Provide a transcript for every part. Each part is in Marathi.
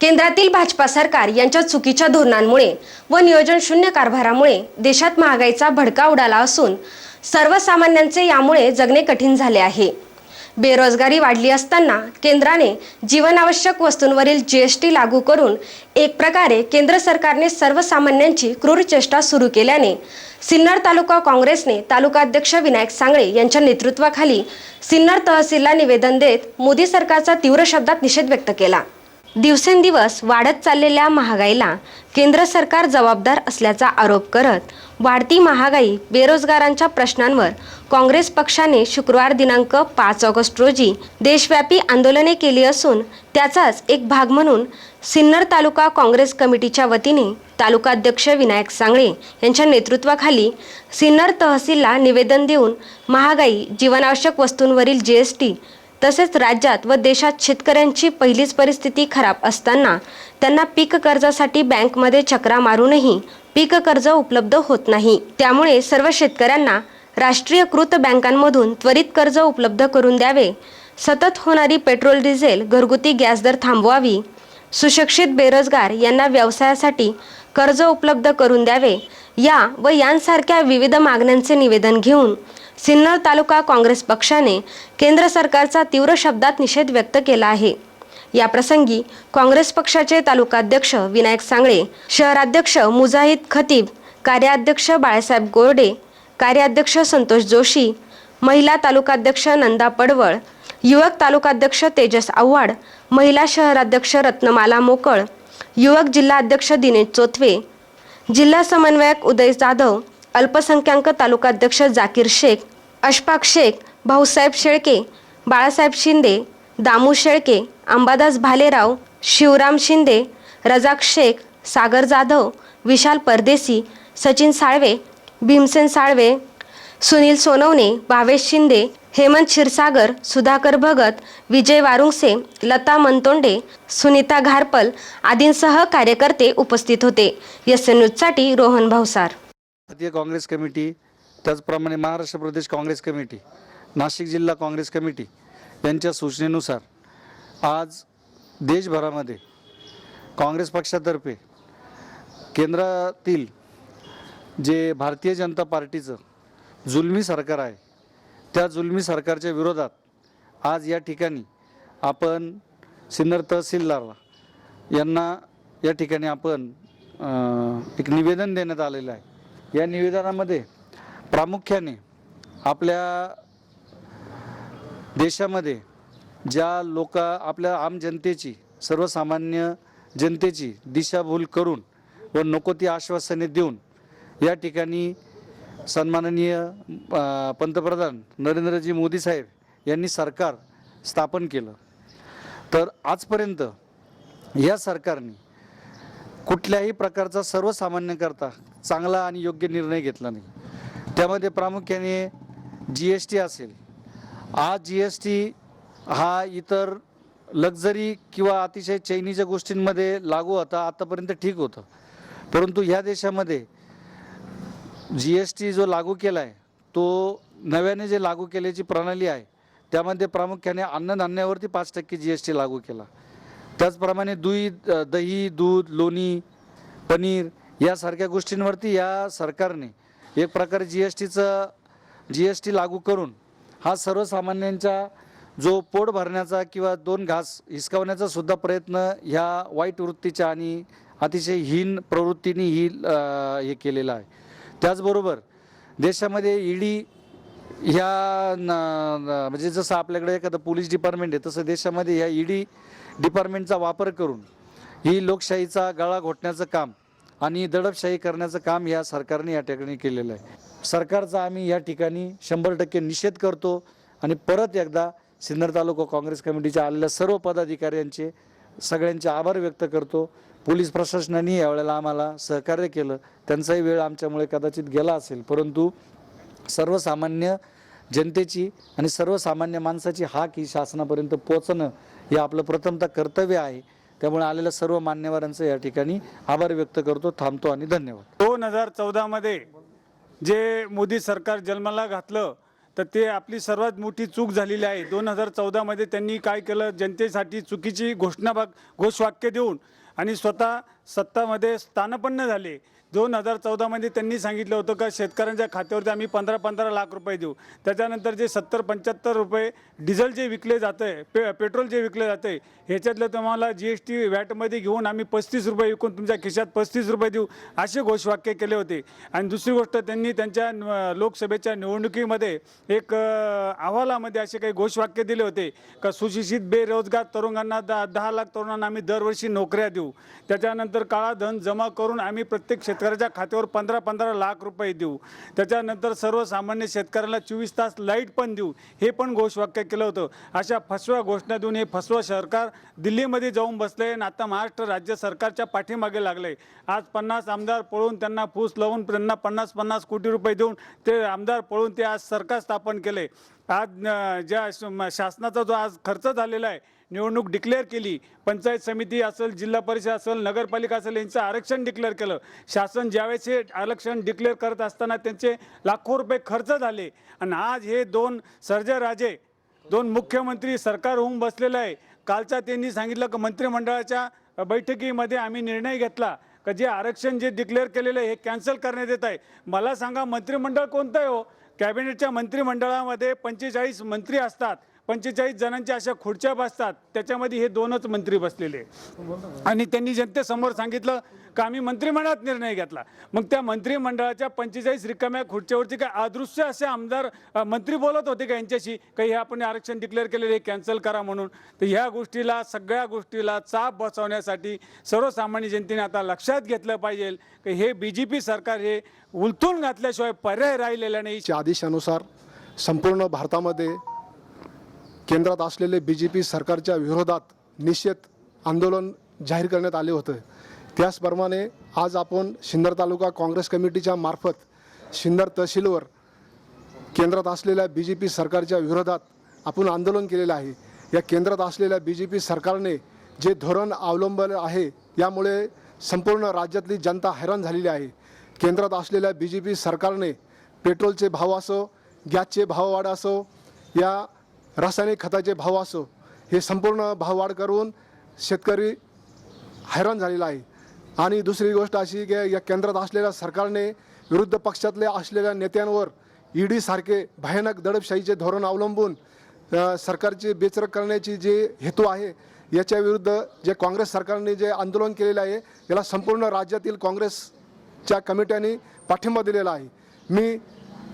केंद्रातील भाजपा सरकार यांच्या चुकीच्या धोरणांमुळे व नियोजन शून्य कारभारामुळे देशात महागाईचा भडका उडाला असून सर्वसामान्यांचे यामुळे जगणे कठीण झाले आहे. बेरोजगारी वाढली असताना केंद्राने जीवनावश्यक वस्तूंवरील जीएसटी लागू करून एक प्रकारे केंद्र सरकारने सर्वसामान्यांची क्रूर चेष्टा सुरू केल्याने सिन्नर तालुका काँग्रेसने तालुकाध्यक्ष विनायक सांगळे यांच्या नेतृत्वाखाली सिन्नर तहसीलला निवेदन देत मोदी सरकारचा तीव्र शब्दात निषेध व्यक्त केला. दिवसेंदिवस वाढत चाललेल्या महागाईला केंद्र सरकार जबाबदार असल्याचा आरोप करत वाढती महागाई बेरोजगारांच्या प्रश्नांवर काँग्रेस पक्षाने शुक्रवार दिनांक पाच ऑगस्ट रोजी देशव्यापी आंदोलने केली असून त्याचाच एक भाग म्हणून सिन्नर तालुका काँग्रेस कमिटीच्या वतीने तालुकाध्यक्ष विनायक सांगळे यांच्या नेतृत्वाखाली सिन्नर तहसीलला निवेदन देऊन महागाई जीवनावश्यक वस्तूंवरील जी एस टी तसेच राज्यात व देशात शेतकऱ्यांची पहिलीच परिस्थिती खराब असताना त्यांना पीक कर्जासाठी बँकमध्ये चक्रा मारूनही पीक कर्ज उपलब्ध होत नाही. त्यामुळे सर्व शेतकऱ्यांना राष्ट्रीयकृत बँकांमधून त्वरित कर्ज उपलब्ध करून द्यावे. सतत होणारी पेट्रोल डिझेल घरगुती गॅस दर थांबवावी. सुशिक्षित बेरोजगार यांना व्यवसायासाठी कर्ज उपलब्ध करून द्यावे. या व यांसारख्या विविध मागण्यांचे निवेदन घेऊन सिन्नर तालुका काँग्रेस पक्षाने केंद्र सरकारचा तीव्र शब्दात निषेध व्यक्त केला आहे. या प्रसंगी काँग्रेस पक्षाचे तालुकाध्यक्ष विनायक सांगळे शहराध्यक्ष मुजाहिद खतीब कार्याध्यक्ष बाळासाहेब गोरडे कार्याध्यक्ष संतोष जोशी महिला तालुकाध्यक्ष नंदा पडवळ युवक तालुकाध्यक्ष तेजस आव्हाड महिला शहराध्यक्ष रत्नमाला मोकळ युवक जिल्हाध्यक्ष दिनेश चोथवे जिल्हा समन्वयक उदय जाधव अल्पसंख्याक तालुकाध्यक्ष जाकीर शेख अशफाक शेख भाऊसाहेब शेळके बाळासाहेब शिंदे दामू शेळके अंबादास भालेराव शिवराम शिंदे रजाक शेख सागर जाधव विशाल परदेसी सचिन साळवे भीमसेन साळवे सुनील सोनवणे भावेश शिंदे हेमंत क्षीरसागर सुधाकर भगत विजय वारुंगसे लता मनतोंडे सुनीता घारपल आदींसह कार्यकर्ते उपस्थित होते. एस एन न्यूजसाठी रोहन भावसार भारतीय काँग्रेस कमिटी त्याचप्रमाणे महाराष्ट्र प्रदेश काँग्रेस कमिटी नाशिक जिल्हा काँग्रेस कमिटी यांच्या सूचनेनुसार आज देशभरामध्ये काँग्रेस पक्षातर्फे केंद्रातील जे भारतीय जनता पार्टीचं जुलमी सरकार आहे त्या जुलमी सरकारच्या विरोधात आज या ठिकाणी आपण सिन्नर तहसीलदार यांना या ठिकाणी आपण एक निवेदन देण्यात आलेलं आहे. या निवेदनामध्ये प्रामुख्याने आपल्या देशामध्ये ज्या लोक आपल्या आम जनतेची सर्वसामान्य जनतेची दिशाभूल करून व नको ती आश्वासने देऊन या ठिकाणी सन्माननीय पंतप्रधान नरेंद्रजी मोदी साहेब यांनी सरकार स्थापन केलं. तर आजपर्यंत या सरकारने कुठल्याही प्रकारचा सर्वसामान्यकरता चांगला आणि योग्य निर्णय घेतला नाही. त्यामध्ये प्रामुख्याने जी एस टी असेल. आज जी एस टी हा इतर लक्झरी किंवा अतिशय चैनीच्या गोष्टींमध्ये लागू होता आतापर्यंत ठीक होतं. परंतु ह्या देशामध्ये जी एस टी जो लागू केला आहे तो नव्याने जे लागू केल्याची प्रणाली आहे त्यामध्ये प्रामुख्याने अन्नधान्यावरती पाच टक्के जी एस टी लागू केला. त्याचप्रमाणे दुई दही दूध लोणी पनीर यासारख्या गोष्टींवरती या सरकारने एक प्रकारे जी एस टीचं जी एस टी लागू करून हा सर्वसामान्यांचा जो पोट भरण्याचा किंवा दोन घास हिसकावण्याचा सुद्धा प्रयत्न ह्या वाईट वृत्तीच्या आणि अतिशय हीन प्रवृत्तीने ही हे केलेलं आहे. त्याचबरोबर देशामध्ये ईडी ह्या न म्हणजे जसं आपल्याकडे एखादं पोलीस डिपार्टमेंट आहे तसं देशामध्ये ह्या ईडी डिपार्टमेंटचा वापर करून ही लोकशाहीचा गळा घोटण्याचं काम आणि दडपशाही करण्याचं काम या सरकारने या ठिकाणी केलेलं आहे. सरकारचा आम्ही या ठिकाणी शंभर टक्के निषेध करतो आणि परत एकदा सिन्नर तालुका काँग्रेस कमिटीच्या आलेल्या सर्व पदाधिकाऱ्यांचे सगळ्यांचे आभार व्यक्त करतो. पोलीस प्रशासनाने यावेळेला आम्हाला सहकार्य केलं. त्यांचाही वेळ आमच्यामुळे कदाचित गेला असेल. परंतु सर्वसामान्य जनतेची आणि सर्वसामान्य माणसाची हाक ही शासनापर्यंत पोचणं हे आपलं प्रथमतः कर्तव्य आहे. त्यामुळे आलेल्या सर्व मान्यवरांचं या ठिकाणी आभार व्यक्त करतो थांबतो आणि धन्यवाद. दोन हजार चौदामध्ये जे मोदी सरकार जन्माला घातलं तर ते आपली सर्वात मोठी चूक झालेली आहे. दोन हजार चौदामध्ये त्यांनी काय केलं जनतेसाठी चुकीची घोषणाबाग घोषवाक्य देऊन आणि स्वतः सत्तामध्ये स्थानपन्न झाले. दोन हजार चौदामध्ये त्यांनी सांगितलं होतं का शेतकऱ्यांच्या खात्यावरती आम्ही पंधरा पंधरा लाख रुपये देऊ. त्याच्यानंतर जे सत्तर पंच्याहत्तर रुपये डिझेल जे विकले जातं आहे पे पेट्रोल जे विकले जातं आहे ह्याच्यातलं तुम्हाला जी एस टी वॅटमध्ये घेऊन आम्ही पस्तीस रुपये विकून तुमच्या खिशात पस्तीस रुपये देऊ असे घोषवाक्य केले होते. आणि दुसरी गोष्ट त्यांनी त्यांच्या लोकसभेच्या निवडणुकीमध्ये एक अहवालामध्ये असे काही घोषवाक्य दिले होते का सुशिक्षित बेरोजगार तरुणांना दहा दहा लाख तरुणांना आम्ही दरवर्षी नोकऱ्या देऊ. त्याच्यानंतर काळा धन जमा करून आम्ही प्रत्येक शेतकऱ्याच्या खात्यावर पंधरा पंधरा लाख रुपये देऊ. त्याच्यानंतर सर्वसामान्य शेतकऱ्याला चोवीस तास लाइट पण देऊ. हे पण घोषवाक्य केलं होतं. अशा फसव्या घोषणा देऊन हे फसवं सरकार दिल्लीमध्ये जाऊन बसले आणि आता महाराष्ट्र राज्य सरकारच्या पाठीमागे लागले आज पन्नास आमदार पळून त्यांना फूस लावून त्यांना पन्नास पन्नास कोटी रुपये देऊन ते आमदार पळून ते आज सरकार स्थापन केले आज ज्या श- शासनाचा जो आज खर्च झालेला आहे निवडणूक डिक्लेअर केली. पंचायत समिती असेल जिल्हा परिषद असेल नगरपालिका असेल यांचं आरक्षण डिक्लेअर केलं. शासन ज्यावेळेस हे आरक्षण डिक्लेअर करत असताना त्यांचे लाखो रुपये खर्च झाले. आणि आज हे दोन सर्जराजे दोन मुख्यमंत्री सरकार होऊन बसलेलं आहे. कालचा त्यांनी सांगितलं की मंत्रिमंडळाच्या बैठकीमध्ये आम्ही निर्णय घेतला का जे आरक्षण जे डिक्लेअर केलेलं आहे हे कॅन्सल करण्यात येत आहे. मला सांगा मंत्रिमंडळ कोणतं आहे हो? कॅबिनेटच्या मंत्रिमंडळामध्ये पंचेचाळीस मंत्री असतात. पंचेचाळीस जणांच्या अशा खुर्च्या बसतात. त्याच्यामध्ये हे दोनच मंत्री बसलेले. आणि त्यांनी जनतेसमोर सांगितलं का आम्ही मंत्रिमंडळात निर्णय घेतला. मग त्या मंत्रिमंडळाच्या पंचेचाळीस रिकाम्या खुर्च्यावरती काय अदृश्य असे आमदार मंत्री बोलत होते का यांच्याशी? काही हे आपण आरक्षण डिक्लेअर केलेले हे कॅन्सल करा म्हणून? तर ह्या गोष्टीला सगळ्या गोष्टीला चाप बसवण्यासाठी सर्वसामान्य जनतेने आता लक्षात घेतलं पाहिजे. की हे बी जे पी सरकार हे उलथून घातल्याशिवाय पर्याय राहिलेला नाही. आदेशानुसार संपूर्ण भारतामध्ये केंद्रात असलेले बी जे पी सरकारच्या विरोधात निषेध आंदोलन जाहीर करण्यात आले होते. त्याचप्रमाणे आज आपण सिन्नर तालुका काँग्रेस कमिटीच्या मार्फत सिन्नर तहसीलवर केंद्रात असलेल्या बी जे पी सरकारच्या विरोधात आपण आंदोलन केलेलं आहे. या केंद्रात असलेल्या बी जे पी सरकारने जे धोरण अवलंबलं आहे यामुळे संपूर्ण राज्यातली जनता हैराण झालेली आहे. केंद्रात असलेल्या बी जे पी सरकारने पेट्रोलचे भाव असो गॅसचे भाववाढ असो या रासायनिक खताचे भाव असो हे संपूर्ण भाववाढ करून शेतकरी हैराण झालेला आहे. आणि दुसरी गोष्ट अशी की या केंद्रात असलेल्या सरकारने विरुद्ध पक्षातल्या असलेल्या नेत्यांवर ईडी सारखे भयानक दडपशाहीचे धोरण अवलंबून सरकारची बेचरक करण्याची जे हेतू आहे याच्या विरुद्ध जे काँग्रेस सरकारने जे आंदोलन केलेलं आहे याला संपूर्ण राज्यातील काँग्रेसच्या कमिट्यांनी पाठिंबा दिलेला आहे. मी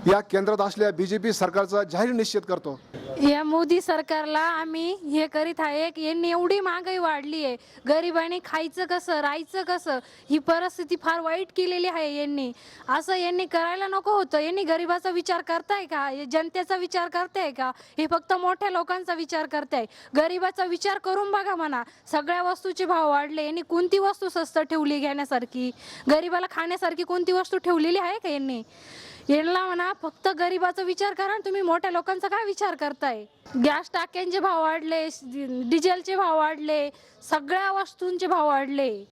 या केंद्रात असलेल्या बी जे पी सरकारचा जाहीर निषेध करतो. या मोदी सरकारला आम्ही हे करीत आहे की यांनी एवढी महागाई वाढली आहे. गरिबांनी खायचं कसं राहायचं कसं ही परिस्थिती फार वाईट केलेली आहे यांनी. असं यांनी करायला नको होतं. यांनी गरिबाचा विचार करताय का? हे जनतेचा विचार करताय का? हे फक्त मोठ्या लोकांचा विचार करताय. गरिबाचा विचार करून बघा म्हणा. सगळ्या वस्तूचे भाव वाढले. यांनी कोणती वस्तू स्वस्त ठेवली घेण्यासारखी? गरिबाला खाण्यासारखी कोणती वस्तू ठेवलेली आहे का यांनी? यांना म्हणा फक्त गरिबाचा विचार करा तुम्ही मोठ्या लोकांचा काय विचार करताय? गॅस टाक्यांचे भाव वाढले डिझेलचे भाव वाढले सगळ्या वस्तूंचे भाव वाढले.